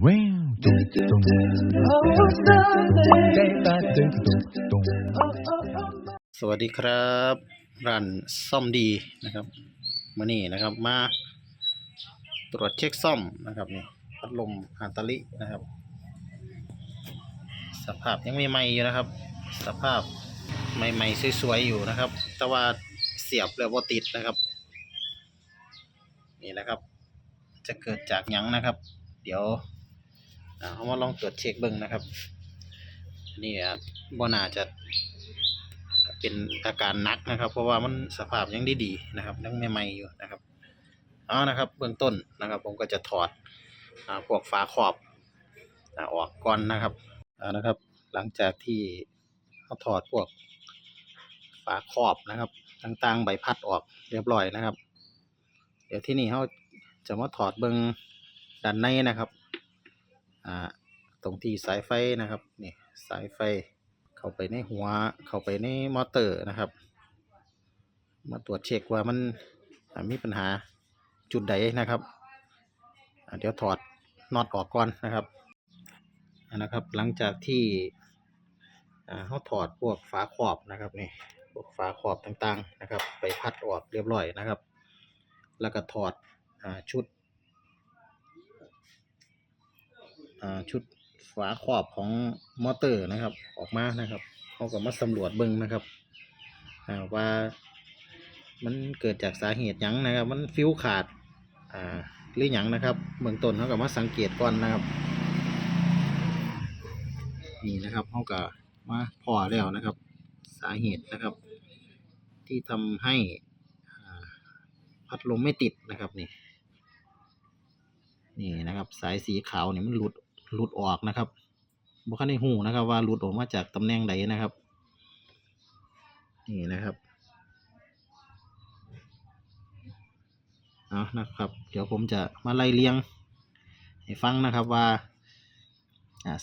Wow, dum, dum. Dum, dum, dum. สวัสดีครับร้านซ่อมดีนะครับมื่อนี้นะครับมา ตรวจเช็คซ่อมนะครับนี่พัดลมฮานตาลินะครับ สภาพยังใหม่ๆอยู่นะครับ สภาพใหม่ๆสวยๆอยู่นะครับ แต่ว่าเสียบแล้วบ่ติดนะครับ นี่นะครับ จะเกิดจากหยังนะครับ เดี๋ยว เอามาลองตรวจเช็คเบิ่งนะครับนี่อะบ่น่าจะเป็นอาการนักนะครับ เพราะว่ามันสภาพยังดีๆนะครับยังใหม่ๆอยู่นะครับเอานะครับ เบื้องต้นนะครับ ผมก็จะถอดอพวกฝาครอบออกก่อนนะครับเอานะครับ หลังจากที่เขาถอดพวกฝาครอบนะครับต่างๆใบพัดออกเรียบร้อยนะครับ เดี๋ยวที่นี่เขาจะมาถอดเบื้องด้านในนะครับ อ่าตรงที่สายไฟนะครับนี่สายไฟเข้าไปในหัวเข้าไปในมอเตอร์นะครับ มาตรวจเช็คว่ามันมีปัญหาจุดใดนะครับเดี๋ยวถอดน็อตออกก่อนนะครับนะครับ หลังจากที่เขาถอดพวกฝาขอบนะครับนี่พวกฝาขอบต่างๆนะครับ ไปพัดออกเรียบร้อยนะครับ แล้วก็ถอดอชุด ชุดฝาครอบของมอเตอร์นะครับ ออกมานะครับเขาก็มาสำรวจเบิ้งนะครับว่ามันเกิดจากสาเหตุยังนะครับ มันฟิวขาดอ่าหรือยังนะครับเบื้องต้นเขาก็มาสังเกตก่อนนะครับ นี่นะครับเขาก็มาพอแล้วนะครับ สาเหตุนะครับ ที่ทำให้พัดลมไม่ติดนะครับนี่นี่นะครับ สายสีขาวเนี่ยมันหลุด หลุดออกนะครับบ่คันได้หูนะครับ ว่าหลุดออกมาจากตำแหน่งใดนะครับ นี่นะครับเอานะครับ เดี๋ยวผมจะมาไล่เรียง ให้ฟังนะครับว่า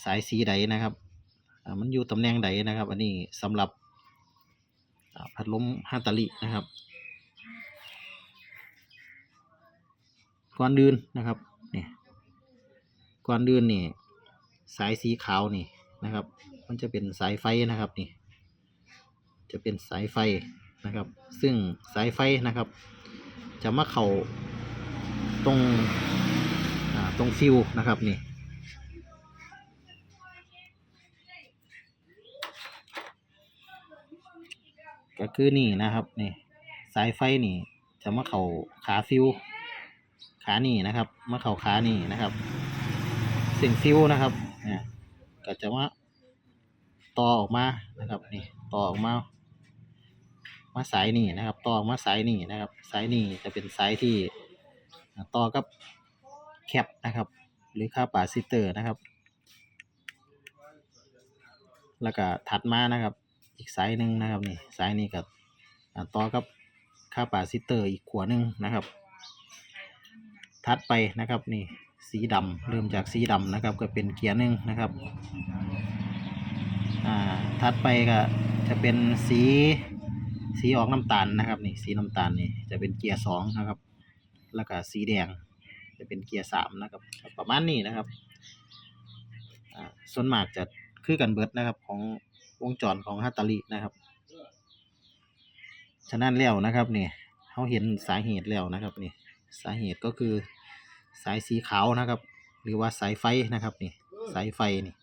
สายสีใดนะครับมันอยู่ตำแหน่งใดนะครับ อันนี้สำหรับพัดลมฮาตาลินะครับก่อนอื่นนะครับนี่ ก่อนอื่นนี่ สายสีขาวนี่นะครับ มันจะเป็นสายไฟนะครับนี่ จะเป็นสายไฟนะครับ ซึ่งสายไฟนะครับ จะมาเข้าตรงตรงฟิวนะครับนี่ก็คือนี่นะครับนี่สายไฟนี่จะมาเข้าขาฟิวขานี่นะครับ มาเข้าขานี่นะครับ สิ่งฟิวนะครับเนี่ยก็จะมาต่อออกมานะครับนี่ต่อออกมา มาสายนี่นะครับ ต่อออกมาสายนี่นะครับ สายนี่จะเป็นสายที่ต่อกับแคปนะครับ หรือค่าปาซิเตอร์นะครับ แล้วก็ถัดมานะครับ อีกสายหนึ่งนะครับนี่สายนี้กับต่อกับค่าปาซิเตอร์อีกขวาหนึ่งนะครับ ถัดไปนะครับนี่ สีดำเริ่มจากสีดำนะครับ ก็เป็นเกียร์หนึ่งนะครับอ่าถัดไปก็จะเป็นสีสีออกน้ำตาลนะครับนี่สีน้ำตาลนี่จะเป็นเกียร์สองนะครับ แล้วก็สีแดง จะเป็นเกียร์สามนะครับ ประมาณนี้นะครับอ่าส่วนมากจะคือกันเบิดนะครับของวงจรของฮัตตารินะครับ ฉะนั้นแล้วนะครับนี่เขาเห็นสาเหตุแล้วนะครับนี่สาเหตุก็คือ สายสีขาวนะครับ หรือว่าสายไฟนะครับนี่สายไฟนี่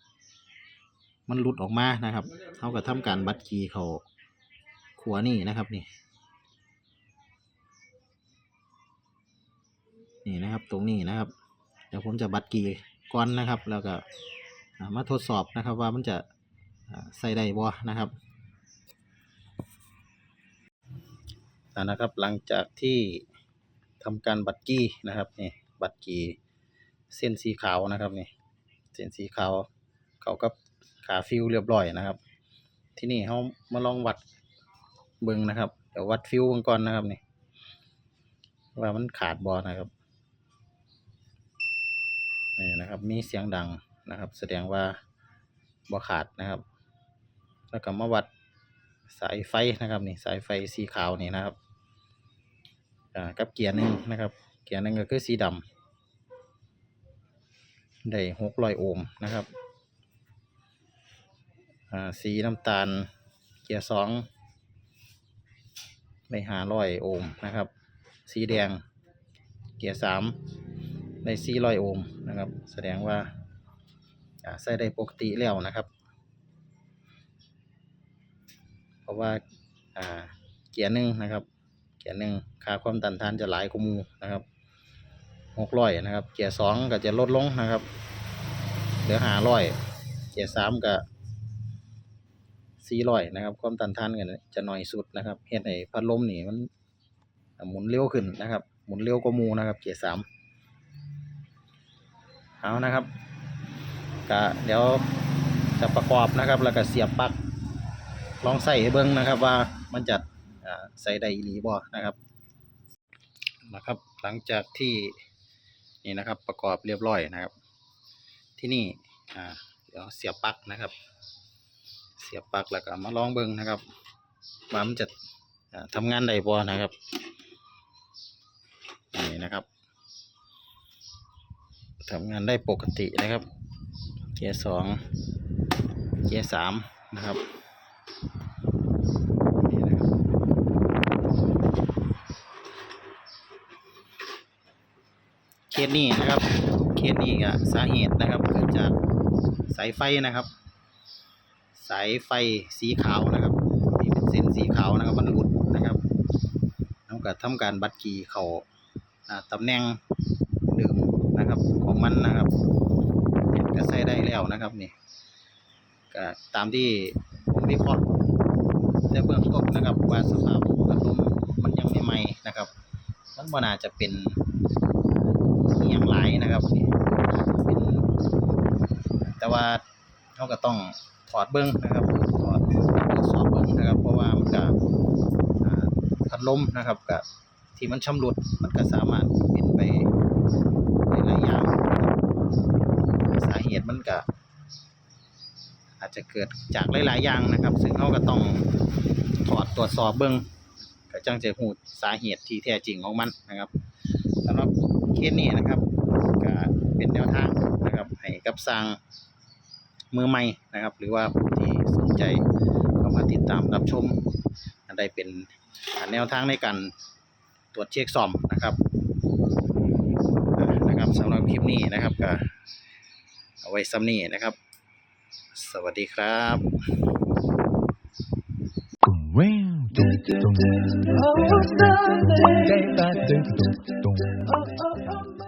มันหลุดออกมานะครับเขาก็ทำการบัดกีเขาขัวนี่นะครับนี่นี่นะครับตรงนี้นะครับ เดี๋ยวผมจะบัดกีก่อนนะครับ แล้วก็มาทดสอบนะครับว่ามันจะใส่ได้บ่นะครับนะครับหลังจากที่ทำการบัดกี้นะครับนี่ บัดกี้เส้นสีขาวนะครับนี่เส้นสีขาวเขากับขาฟิวเรียบร้อยนะครับ ที่นี่เขามาลองวัดเบิ่งนะครับเดี๋ยววัดฟิวบางก่อนนะครับนี่ว่ามันขาดบอนะครับนี่นะครับ มีเสียงดังนะครับ แสดงว่าบ่ขาดนะครับ แล้วก็มาวัดสายไฟนะครับนี่สายไฟสีขาวนี่นะครับ อ่ากับเกียร์หนึ่งนะครับ เกียร์หนึ่งก็คือสีดได้หกร้อยโอห์มนะครับสีน้ำตาลเกียร์สองได้ห้าร้อยโอห์มนะครับ สีแดงเกียร์สามได้สี่ร้อยโอห์มนะครับ แสดงว่าใส่ได้ปกติแล้วนะครับ เพราะว่าเกียร์หนึ่งนะครับ เกียร์หนึ่งค่าความตันทานจะหลายกว่ามูนะครับ หกร้อยนะครับ เกียร์สองก็จะลดลงนะครับ เหลือห้าร้อยเกียร์สามก็สี่ร้อยนะครับ ความตันทานกันจะน้อยสุดนะครับเฮ็ดให้พัดลมนี่มันหมุนเร็วขึ้นนะครับ หมุนเร็วกว่ามูนะครับ เกียร์สามเอานะครับก็เดี๋ยวจะประกอบนะครับ แล้วก็เสียบปลั๊กลองใส่ให้เบิ่งนะครับว่ามันจะใส่ได้อีหลีบ่นะครับนะครับ หลังจากที่ นี่นะครับ ประกอบเรียบร้อยนะครับ ที่นี่อ่าเดี๋ยวเสียบปลั๊กนะครับ เสียบปลั๊กแล้วก็มาลองเบิ่งนะครับว่ามันจะอ่าทำงานได้บ่นะครับนี่นะครับทำงานได้ปกตินะครับ เกียร์สองเกียร์สามนะครับนี่นะครับ เคสนี้นะครับ เคสนี้ก็สาเหตุนะครับเกิดจากสายไฟนะครับ สายไฟสีขาวนะครับที่เป็นเส้นสีขาวนะครับมันหลุดนะครับแล้วก็ทำการบัดกีเข้าอ่าตำแหน่งเดิมนะครับของมันนะครับก็ใส่ได้แล้วนะครับนี่ก็ตามที่ผมวิเคราะห์ในเบื้องต้นนะครับว่าสภาพพัดลมมันยังไม่ใหม่นะครับ มันบ่น่าจะเป็น อย่างหลายนะครับ แต่ว่าเขาก็ต้องถอดเบิ้งนะครับถอดตรวจสอบเบิ้งนะครับ เพราะว่ามันก็พัดลมนะครับกับที่มันชำรุดมันก็สามารถเป็นไปหลายอย่างสาเหตุมันก็อาจจะเกิดจากหลาย ๆ อย่างนะครับ ซึ่งเขาก็ต้องถอดตรวจสอบเบิ้งก็จังจะหูสาเหตุที่แท้จริงของมันนะครับ เคสนี้นะครับก็เป็นแนวทางนะครับให้กับสร้างมือใหม่นะครับ หรือว่าผู้ที่สนใจเข้ามาติดตามรับชมได้เป็นแนวทางในการตรวจเช็คซ่อมนะครับนะครับสำหรับคลิปนี้นะครับก็เอาไว้ซ้ำนี้นะครับ สวัสดีครับ round. Oh, Sunday.